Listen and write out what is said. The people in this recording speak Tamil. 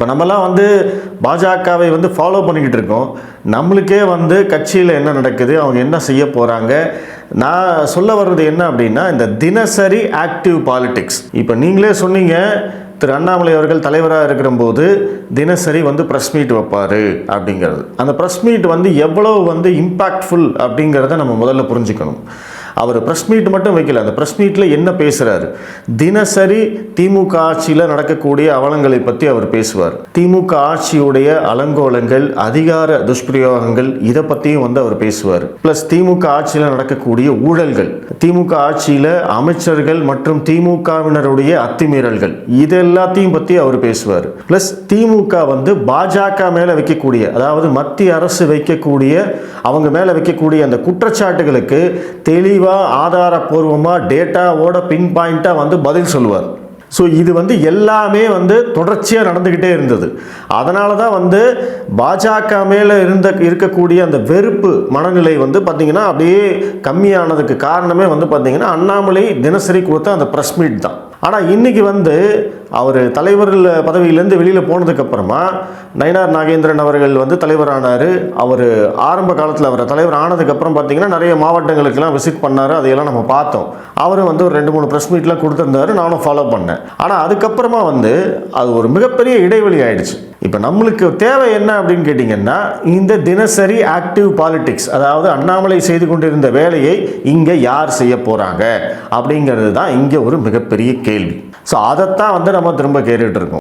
இப்போ நம்மலாம் வந்து பாஜகவை வந்து ஃபாலோ பண்ணிக்கிட்டு இருக்கோம். நம்மளுக்கே வந்து கட்சியில் என்ன நடக்குது அவங்க என்ன செய்ய போகிறாங்க நான் சொல்ல வர்றது என்ன அப்படின்னா இந்த தினசரி ஆக்டிவ் பாலிடிக்ஸ் இப்போ நீங்களே சொன்னீங்க திரு அண்ணாமலை அவர்கள் தலைவராக இருக்கிறபோது தினசரி வந்து ப்ரெஸ் மீட் வைப்பார் அப்படிங்கிறது. அந்த ப்ரெஸ் மீட் வந்து எவ்வளோ வந்து இம்பேக்ட்ஃபுல் அப்படிங்கிறத நம்ம முதல்ல புரிஞ்சுக்கணும். அவர் ப்ரெஸ் மீட் மட்டும் வைக்கல. அந்த ப்ரெஸ் மீட்டில் என்ன பேசுகிறாரு தினசரி திமுக ஆட்சியில் நடக்கக்கூடிய அவலங்களை பற்றி அவர் பேசுவார். திமுக ஆட்சியுடைய அலங்கோலங்கள் அதிகார துஷ்பிரயோகங்கள் இதை பற்றியும் வந்து அவர் பேசுவார். ப்ளஸ் திமுக ஆட்சியில் நடக்கக்கூடிய ஊழல்கள் திமுக ஆட்சியில் அமைச்சர்கள் மற்றும் திமுகவினருடைய அத்துமீறல்கள் இது எல்லாத்தையும் பற்றி அவர் பேசுவார். ப்ளஸ் திமுக வந்து பாஜக மேலே வைக்கக்கூடிய அதாவது மத்திய அரசு வைக்கக்கூடிய அவங்க மேலே வைக்கக்கூடிய அந்த குற்றச்சாட்டுகளுக்கு தெளிவாக ஆதாரப்பூர்வமாக டேட்டாவோட பின் பாயிண்ட்டாக வந்து பதில் சொல்லுவார். ஸோ இது வந்து எல்லாமே வந்து தொடர்ச்சியாக நடந்துக்கிட்டே இருந்தது. அதனால தான் வந்து பாஜக மேலே இருந்த இருக்கக்கூடிய அந்த வெறுப்பு மனநிலை வந்து பார்த்திங்கன்னா அப்படியே கம்மியானதுக்கு காரணமே வந்து பார்த்திங்கன்னா அண்ணாமலை தினசரி கொடுத்த அந்த ப்ரெஸ் மீட் தான். ஆனால் இன்றைக்கி வந்து அவர் தலைவர்கள் பதவியிலேருந்து வெளியில் போனதுக்கப்புறமா நயினார் நாகேந்திரன் அவர்கள் வந்து தலைவரானார். அவர் ஆரம்ப காலத்தில் அவர் தலைவர் ஆனதுக்கப்புறம் பார்த்தீங்கன்னா நிறைய மாவட்டங்களுக்கெல்லாம் விசிட் பண்ணார். அதையெல்லாம் நம்ம பார்த்தோம். அவரும் வந்து ஒரு ரெண்டு மூணு ப்ரெஸ் மீட்லாம் கொடுத்துருந்தாரு. நானும் ஃபாலோ பண்ணேன். ஆனால் அதுக்கப்புறமா வந்து அது ஒரு மிகப்பெரிய இடைவெளி ஆயிடுச்சு. இப்போ நம்மளுக்கு தேவை என்ன அப்படின்னு கேட்டிங்கன்னா இந்த தினசரி ஆக்டிவ் பாலிட்டிக்ஸ் அதாவது அண்ணாமலை செய்து கொண்டிருந்த வேலையை இங்கே யார் செய்ய போகிறாங்க அப்படிங்கிறது தான் இங்கே ஒரு மிகப்பெரிய கேள்வி. ஸோ அதைத்தான் வந்து நம்ம திரும்ப கேட்டுட்ருக்கோம்